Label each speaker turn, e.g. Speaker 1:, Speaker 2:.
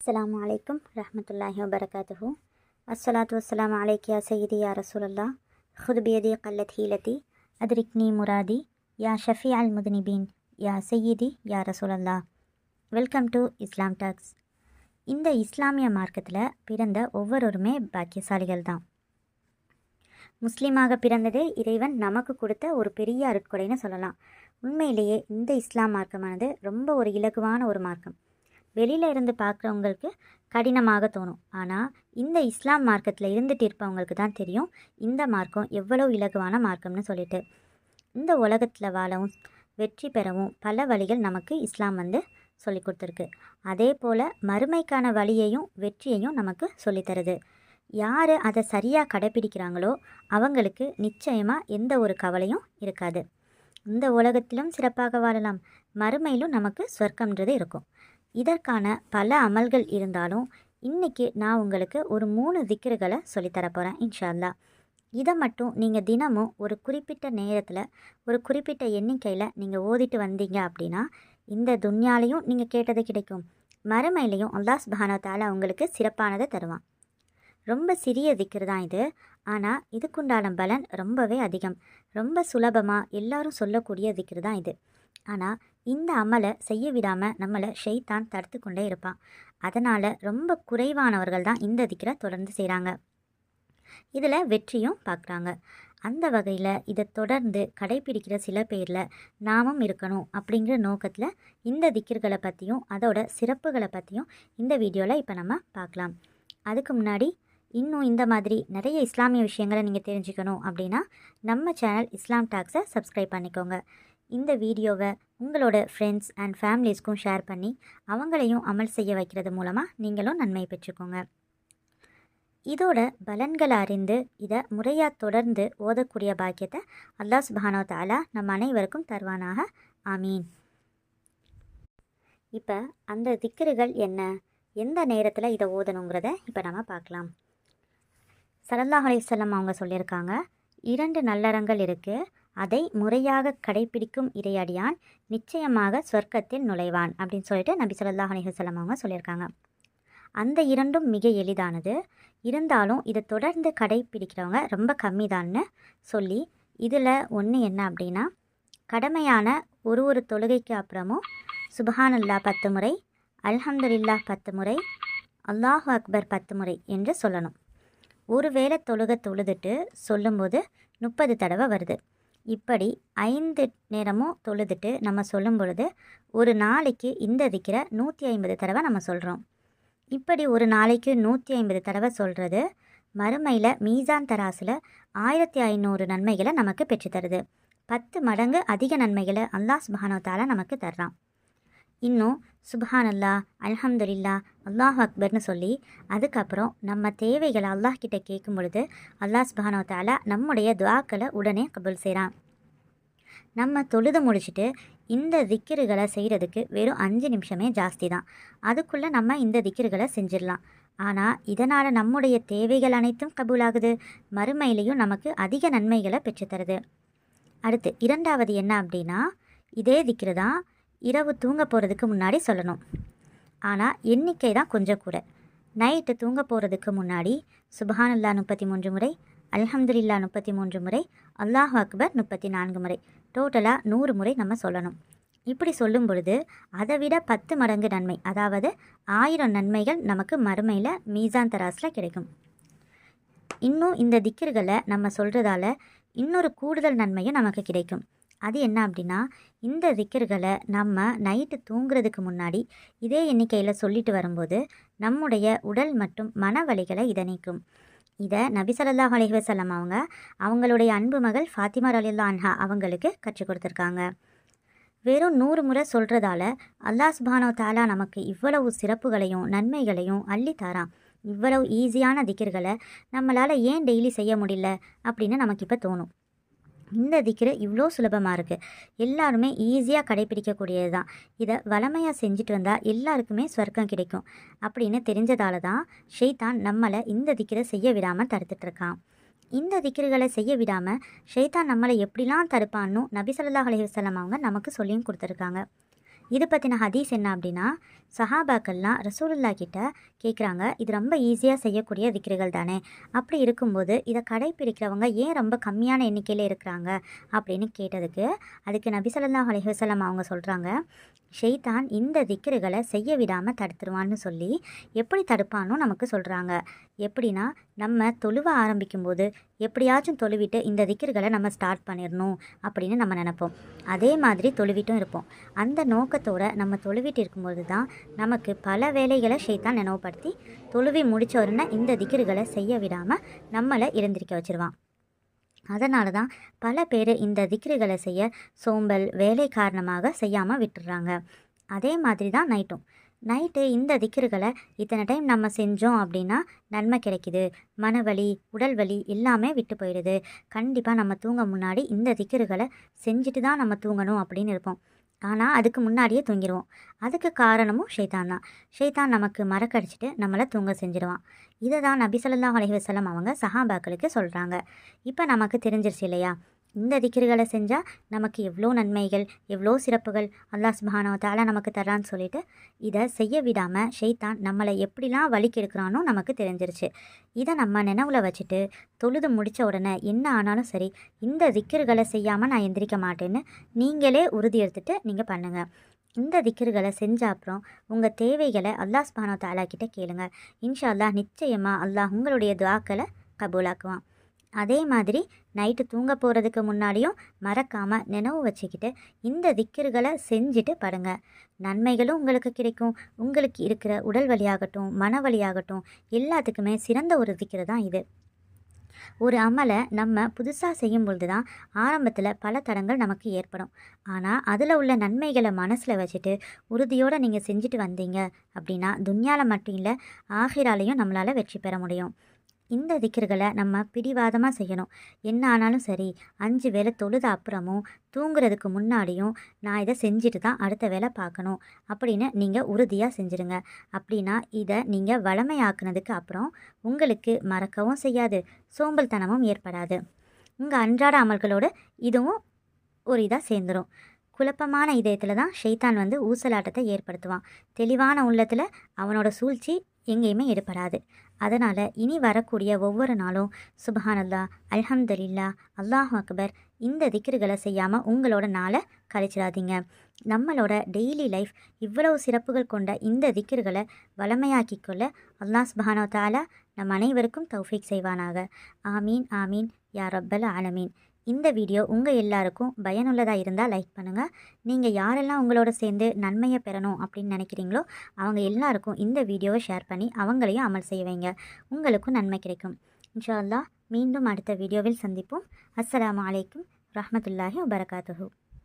Speaker 1: அஸ்லாம் வலைக்கம் ரஹமத்துல்லாஹி வபரகாத்துஹு. அஸ்ஸலாத்து வஸ்ஸலாமு அலைக்கியா யா யா ரசூலல்லா. ஹுதுபியதி கல்லத் ஹீலதி. அத்ரிக்னி முராதி. யா ஷஃபி அல் முதுனிபீன். யா சையீதி யா ரசூலல்லா. Welcome to Islam talks. இந்த இஸ்லாமிய மார்க்கத்தில் பிறந்த ஒவ்வொருவருமே பாக்கியசாலிகள் தான். முஸ்லீமாக பிறந்ததே இறைவன் நமக்கு கொடுத்த ஒரு பெரிய அருட்கொடைன்னு சொல்லலாம். உண்மையிலேயே இந்த இஸ்லாம் மார்க்கமானது ரொம்ப ஒரு இலகுவான ஒரு மார்க்கம். வெளியில் இருந்து பார்க்குறவங்களுக்கு கடினமாக தோணும். ஆனால் இந்த இஸ்லாம் மார்க்கத்தில் இருந்துட்டு இருப்பவங்களுக்கு தான் தெரியும் இந்த மார்க்கம் எவ்வளோ இலகுவான மார்க்கம்னு சொல்லிட்டு. இந்த உலகத்தில் வாழவும் வெற்றி பெறவும் பல வழிகள் நமக்கு இஸ்லாம் வந்து சொல்லி கொடுத்துருக்கு. அதே போல் மறுமைக்கான வழியையும் வெற்றியையும் நமக்கு சொல்லித்தருது யார் அதை சரியாக கடைப்பிடிக்கிறாங்களோ அவங்களுக்கு நிச்சயமாக எந்த ஒரு கவலையும் இருக்காது. இந்த உலகத்திலும் சிறப்பாக வாழலாம். மறுமையிலும் நமக்கு சொர்க்கம்ன்றது இருக்கும். இதற்கான பல அமல்கள் இருந்தாலும் இன்றைக்கி நான் உங்களுக்கு ஒரு மூணு திக்ருகளை சொல்லித்தர போகிறேன் இன்ஷா இதை மட்டும் நீங்கள் தினமும் ஒரு குறிப்பிட்ட நேரத்தில் ஒரு குறிப்பிட்ட எண்ணிக்கையில் நீங்கள் ஓதிட்டு வந்தீங்க அப்படின்னா இந்த துன்யாலையும் நீங்கள் கேட்டது கிடைக்கும். மறுமையிலையும் அல்லாஹ் பானத்தால் அவங்களுக்கு சிறப்பானதை தருவான். ரொம்ப சிறிய திக்கர் தான் இது. ஆனால் இதுக்குண்டான பலன் ரொம்பவே அதிகம். ரொம்ப சுலபமாக எல்லாரும் சொல்லக்கூடிய திக்கர் தான் இது. ஆனால் இந்த அமலை செய்ய விடாமல் நம்மளை ஷெய்தான் தடுத்து கொண்டே இருப்பான். அதனால் ரொம்ப குறைவானவர்கள் தான் இந்த திக்ரை தொடர்ந்து செய்கிறாங்க இதில் வெற்றியும் பார்க்குறாங்க அந்த வகையில் இதை தொடர்ந்து கடைப்பிடிக்கிற சில பேரில் நாமும் இருக்கணும் அப்படிங்கிற நோக்கத்தில் இந்த திக்கிர்களை பற்றியும் அதோட சிறப்புகளை பற்றியும் இந்த வீடியோவில் இப்போ நம்ம பார்க்கலாம் அதுக்கு முன்னாடி இன்னும் இந்த மாதிரி நிறைய இஸ்லாமிய விஷயங்களை நீங்கள் தெரிஞ்சுக்கணும் அப்படின்னா நம்ம சேனல் இஸ்லாம் டாக்ஸை சப்ஸ்கிரைப் பண்ணிக்கோங்க. இந்த வீடியோவை உங்களோட ஃப்ரெண்ட்ஸ் அண்ட் ஃபேமிலிஸ்க்கும் ஷேர் பண்ணி அவங்களையும் அமல் செய்ய வைக்கிறது மூலமாக நீங்களும் நன்மை பெற்றுக்கோங்க. இதோட பலன்களை அறிந்து இதை முறையாக தொடர்ந்து ஓதக்கூடிய பாக்கியத்தை அல்லாஹ் சுபானோ தாலா நம் அனைவருக்கும் தருவானாக. ஆமீன். இப்போ அந்த திக்கருகள் என்ன? எந்த நேரத்தில் இதை ஓதணுங்கிறத இப்போ நம்ம பார்க்கலாம். சல்லல்லாஹ் அலையம் அவங்க சொல்லியிருக்காங்க இரண்டு நல்லறங்கள் இருக்குது அதை முறையாக கடைபிடிக்கும் இறையடியான் நிச்சயமாக சொர்க்கத்தில் நுழைவான் அப்படின்னு சொல்லிட்டு நபி சொல்லல்லாஹ் அலிஹசலம் அவங்க சொல்லியிருக்காங்க. அந்த இரண்டும் மிக எளிதானது. இருந்தாலும் இதை தொடர்ந்து கடைப்பிடிக்கிறவங்க ரொம்ப கம்மி தான்னு சொல்லி இதில் ஒன்று என்ன அப்படின்னா கடமையான ஒரு ஒரு தொழுகைக்கு அப்புறமும் சுபஹானல்லா பத்து முறை அல்ஹம்துல்லா பத்து முறை அல்லாஹ் அக்பர் பத்து முறை என்று சொல்லணும். ஒரு வேளை தொழுக தொழுதுட்டு சொல்லும்போது முப்பது தடவை வருது. இப்படி ஐந்து நேரமும் தொழுதுட்டு நம்ம சொல்லும் பொழுது ஒரு நாளைக்கு இந்த திக்கிற நூற்றி ஐம்பது தடவை நம்ம சொல்கிறோம் இப்படி ஒரு நாளைக்கு நூற்றி ஐம்பது தடவை சொல்கிறது மறுமையில் மீசான் தராசில் ஆயிரத்தி ஐநூறு நன்மைகளை நமக்கு பெற்றுத்தருது பத்து மடங்கு அதிக நன்மைகளை அல்லாஸ் மகானோத்தால நமக்கு தர்றான். இன்னும் சுபஹானல்லா அல்ஹம்துலில்லா அல்லாஹ் அக்பர்னு சொல்லி அதுக்கப்புறம் நம்ம தேவைகளை அல்லாஹ் கிட்ட கேட்கும் பொழுது அல்லாஹ் சுபஹானோ தாலா நம்முடைய துவாக்களை உடனே கபூல் செய்கிறான் நம்ம தொழுது முடிச்சுட்டு இந்த திக்கிறுகளை செய்கிறதுக்கு வெறும் அஞ்சு நிமிஷமே ஜாஸ்தி தான். அதுக்குள்ளே நம்ம இந்த திக்கிறுகளை செஞ்சிடலாம். ஆனால் இதனால் நம்முடைய தேவைகள் அனைத்தும் கபூலாகுது மறுமையிலையும் நமக்கு அதிக நன்மைகளை பெற்றுத்தருது அடுத்து இரண்டாவது என்ன அப்படின்னா இதே திக்கிறு தான் இரவு தூங்க போகிறதுக்கு முன்னாடி சொல்லணும். ஆனால் எண்ணிக்கை தான் கொஞ்சம் கூட. நைட்டு தூங்க போகிறதுக்கு முன்னாடி சுபஹானல்லா முப்பத்தி மூன்று முறை அல்ஹம்துலில்லா முப்பத்தி மூன்று முறை அல்லாஹ் அக்பர் முப்பத்தி நான்கு முறை. டோட்டலாக நூறு முறை நம்ம சொல்லணும். இப்படி சொல்லும் பொழுது அதை விட பத்து மடங்கு நன்மை அதாவது ஆயிரம் நன்மைகள் நமக்கு மறுமையில் மீசான் தராஸில் கிடைக்கும். இன்னும் இந்த திக்கர்களை நம்ம சொல்கிறதால இன்னொரு கூடுதல் நன்மையும் நமக்கு கிடைக்கும். அது என்ன அப்படின்னா இந்த திக்கர்களை நம்ம நைட்டு தூங்குறதுக்கு முன்னாடி இதே எண்ணிக்கையில் சொல்லிட்டு வரும்போது நம்முடைய உடல் மற்றும் மன வலிகளை இதை நீக்கும். இதை நபி சல்லாஹ் அலஹி அவங்க அவங்களுடைய அன்பு மகள் ஃபாத்திமா அலில்லா அன்ஹா அவங்களுக்கு கற்றுக் கொடுத்துருக்காங்க. வெறும் நூறு முறை சொல்கிறதால அல்லாஹ் சுபானோ தாலா நமக்கு இவ்வளவு சிறப்புகளையும் நன்மைகளையும் அள்ளித்தாரான் இவ்வளவு ஈஸியான திக்கர்களை நம்மளால் ஏன் டெய்லி செய்ய முடியல அப்படின்னு நமக்கு இப்போ தோணும். இந்த திக்ரு இவ்வளோ சுலபமாக இருக்குது எல்லாருமே ஈஸியாக கடைப்பிடிக்கக்கூடியது தான் இதை வளமையாக செஞ்சுட்டு வந்தால் எல்லாருக்குமே சொர்க்கம் கிடைக்கும். அப்படின்னு தெரிஞ்சதால தான் ஷெய்தான் நம்மளை இந்த திக்ரை செய்ய விடாமல் தடுத்துட்ருக்கான். இந்த திக்ருகளை செய்ய விடாமல் ஷெய்தான் நம்மளை எப்படிலாம் தடுப்பான்னு நபி ஸல்லல்லாஹு அலைஹி வஸல்லம் அவங்க நமக்கு சொல்லியும் கொடுத்துருக்காங்க. இது பற்றின ஹதீஸ் என்ன அப்படின்னா சஹாபாக்கள்லாம் ரசூலுல்லா கிட்ட கேட்குறாங்க இது ரொம்ப ஈஸியாக செய்யக்கூடிய விக்கிரிகள் தானே? அப்படி இருக்கும்போது இதை கடைப்பிடிக்கிறவங்க ஏன் ரொம்ப கம்மியான எண்ணிக்கையில் இருக்கிறாங்க அப்படின்னு கேட்டதுக்கு அதுக்கு நபிசல்லா அலிஹசலம் அவங்க சொல்கிறாங்க ஷெய்தான் இந்த திக்ருகளை செய்ய விடாமல் தடுத்துருவான்னு சொல்லி எப்படி தடுப்பானோ நமக்கு சொல்கிறாங்க எப்படின்னா நம்ம தொழுவ ஆரம்பிக்கும்போது எப்படியாச்சும் தொழுவிட்டு இந்த திக்கிர்களை நம்ம ஸ்டார்ட் பண்ணிடணும் அப்படின்னு நம்ம நினைப்போம். அதே மாதிரி தொழுவிட்டும் இருப்போம். அந்த நோக்கத்தோடு நம்ம தொழுவிட்டு இருக்கும்போது தான் நமக்கு பல வேலைகளை ஷெய்தான் நினைவுபடுத்தி தொழுவி முடிச்ச உடனே இந்த திக்கிர்களை செய்ய விடாமல் நம்மளை இருந்திருக்க வச்சுருவான். அதனால தான் பல பேர் இந்த திக்கிரிகளை செய்ய சோம்பல் வேலை காரணமாக செய்யாமல் விட்டுடுறாங்க அதே மாதிரி தான் நைட்டும். நைட்டு இந்த திக்கிறுகளை இத்தனை டைம் நம்ம செஞ்சோம் அப்படின்னா நன்மை கிடைக்குது. மனவலி உடல் வலி எல்லாமே விட்டு போயிடுது. கண்டிப்பாக நம்ம தூங்க முன்னாடி இந்த திக்கிறுகளை செஞ்சுட்டு தான் நம்ம தூங்கணும் அப்படின்னு இருப்போம். ஆனால் அதுக்கு முன்னாடியே தூங்கிடுவோம் அதுக்கு காரணமும் ஷைத்தான் தான். ஷைத்தான் நமக்கு மறக்கடிச்சிட்டு நம்மளை தூங்க செஞ்சிடுவான் இதை தான் நபி ஸல்லல்லாஹு அவங்க சஹாபாக்களுக்கு சொல்கிறாங்க இப்போ நமக்கு தெரிஞ்சிருச்சு இல்லையா? இந்த திக்கிரிகளை செஞ்சால் நமக்கு எவ்வளோ நன்மைகள் எவ்வளோ சிறப்புகள் அல்லாஹ் சுப்ஹானஹு நமக்கு தரான்னு சொல்லிட்டு இதை செய்ய விடாமல் ஷெய்தான் நம்மளை எப்படிலாம் வலிக்கெடுக்கிறானோ நமக்கு தெரிஞ்சிருச்சு. இதை நம்ம நினைவில் வச்சுட்டு தொழுது முடித்த உடனே என்ன ஆனாலும் சரி இந்த திக்ருகளை செய்யாமல் நான் எந்திரிக்க மாட்டேன்னு நீங்களே உறுதி எடுத்துகிட்டு நீங்கள் பண்ணுங்கள் இந்த திக்கிர்களை செஞ்ச அப்புறம் உங்கள் தேவைகளை அல்லாஹ் சுப்ஹானஹு தாலா கிட்டே கேளுங்க. இன்ஷா அல்லாஹ் நிச்சயமாக அல்லாஹ் உங்களுடைய துவாக்களை கபூலாக்குவான். அதே மாதிரி நைட்டு தூங்க போகிறதுக்கு முன்னாடியும் மறக்காமல் நினைவு வச்சுக்கிட்டு இந்த திக்கர்களை செஞ்சுட்டு படுங்க. நன்மைகளும் உங்களுக்கு கிடைக்கும். உங்களுக்கு இருக்கிற உடல் வலியாகட்டும் மன வலியாகட்டும் எல்லாத்துக்குமே சிறந்த ஒரு திக்கிற தான் இது. ஒரு அமலை நம்ம புதுசாக செய்யும் பொழுது தான் ஆரம்பத்தில் பல தடங்கள் நமக்கு ஏற்படும். ஆனால் அதில் உள்ள நன்மைகளை மனசில் வச்சுட்டு உறுதியோடு நீங்கள் செஞ்சுட்டு வந்தீங்க அப்படின்னா துன்யாவில் மட்டும் இல்லை ஆகிராலையும் நம்மளால் வெற்றி பெற முடியும். இந்த திக்கர்களை நம்ம பிடிவாதமாக செய்யணும். என்ன ஆனாலும் சரி அஞ்சு வேளை தொழுத அப்புறமும் தூங்குறதுக்கு முன்னாடியும் நான் இதை செஞ்சுட்டு தான் அடுத்த வேலை பார்க்கணும். அப்படின்னு நீங்கள் உறுதியாக செஞ்சுருங்க. அப்படின்னா இதை நீங்கள் வளமையாக்குனதுக்கு அப்புறம் உங்களுக்கு மறக்கவும் செய்யாது சோம்பல்தனமும் ஏற்படாது. உங்கள் அன்றாட அமல்களோடு இதுவும் ஒரு இதாக சேர்ந்துடும் குழப்பமான இதயத்தில் தான் ஷைத்தான் வந்து ஊசலாட்டத்தை ஏற்படுத்துவான். தெளிவான உள்ளத்தில் அவனோட சூழ்ச்சி எங்கேயுமே ஏற்படாது அதனால் இனி வரக்கூடிய ஒவ்வொரு நாளும் சுபஹானல்லா அல்ஹம்துலில்லா அல்லாஹ் அக்பர் இந்த திக்கிர்களை செய்யாமல் உங்களோட நாளை கழிச்சிடாதீங்க. நம்மளோட டெய்லி லைஃப் இவ்வளவு சிறப்புகள் கொண்ட இந்த திக்கிர்களை வளமையாக்கிக் கொள்ள அல்லாஹ் சுபஹானோ தாலா நம் அனைவருக்கும் தௌஃபீக் செய்வானாக. ஆமீன் ஆமீன் யா ரப்பல் ஆலமீன். இந்த வீடியோ உங்கள் எல்லாருக்கும் பயனுள்ளதாக இருந்தால் லைக் பண்ணுங்கள் நீங்கள் யாரெல்லாம் உங்களோட சேர்ந்து நன்மையை பெறணும் அப்படின்னு நினைக்கிறீங்களோ அவங்க எல்லாருக்கும் இந்த வீடியோவை ஷேர் பண்ணி அவங்களையும் அமல் செய்ய வைங்க. உங்களுக்கும் நன்மை கிடைக்கும். இன்ஷா மீண்டும் அடுத்த வீடியோவில் சந்திப்போம். அஸ்லாம் அலைக்கும் ரஹமத்துல்லாஹி வபரகாத்துஹு.